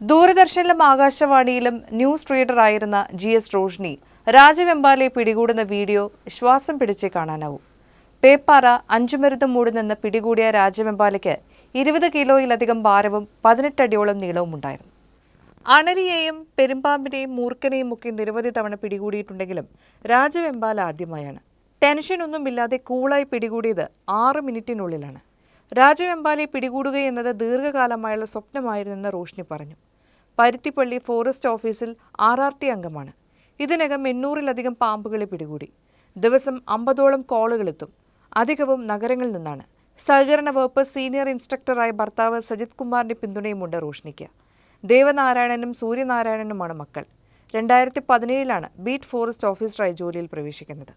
ദൂരദർശനിലും ആകാശവാണിയിലും ന്യൂസ് റീഡറായിരുന്ന G S Roshni രാജവെമ്പാലെ പിടികൂടുന്ന വീഡിയോ ശ്വാസം പിടിച്ചേ കാണാനാവും. പേപ്പാറ അഞ്ചുമരുത് മൂടി നിന്ന് പിടികൂടിയ രാജവെമ്പാലയ്ക്ക് ഇരുപത് കിലോയിലധികം ഭാരവും പതിനെട്ടടിയോളം നീളവും ഉണ്ടായിരുന്നു. അണലിയെയും പെരുമ്പാമ്പിനെയും മൂർക്കനെയും ഒക്കെ നിരവധി തവണ പിടികൂടിയിട്ടുണ്ടെങ്കിലും രാജവെമ്പാല ആദ്യമായാണ്. ടെൻഷനൊന്നുമില്ലാതെ കൂളായി പിടികൂടിയത് ആറ് മിനിറ്റിനുള്ളിലാണ്. രാജവെമ്പാലെ പിടികൂടുകയെന്നത് ദീർഘകാലമായുള്ള സ്വപ്നമായിരുന്നെന്ന് റോഷ്നി പറഞ്ഞു. പരുത്തിപ്പള്ളി ഫോറസ്റ്റ് ഓഫീസിൽ ആർ ആർ ടി അംഗമാണ്. ഇതിനകം എണ്ണൂറിലധികം പാമ്പുകളെ പിടികൂടി. ദിവസം അമ്പതോളം കോളുകളെത്തും. അധികവും നഗരങ്ങളിൽ നിന്നാണ്. സഹകരണ വകുപ്പ് സീനിയർ ഇൻസ്ട്രക്ടറായ ഭർത്താവ് സജിത് കുമാറിന്റെ പിന്തുണയുമുണ്ട് റോഷ്നിക്ക്. ദേവനാരായണനും സൂര്യനാരായണനുമാണ് മക്കൾ. രണ്ടായിരത്തി പതിനേഴിലാണ് ബീറ്റ് ഫോറസ്റ്റ് ഓഫീസറായി ജോലിയിൽ പ്രവേശിക്കുന്നത്.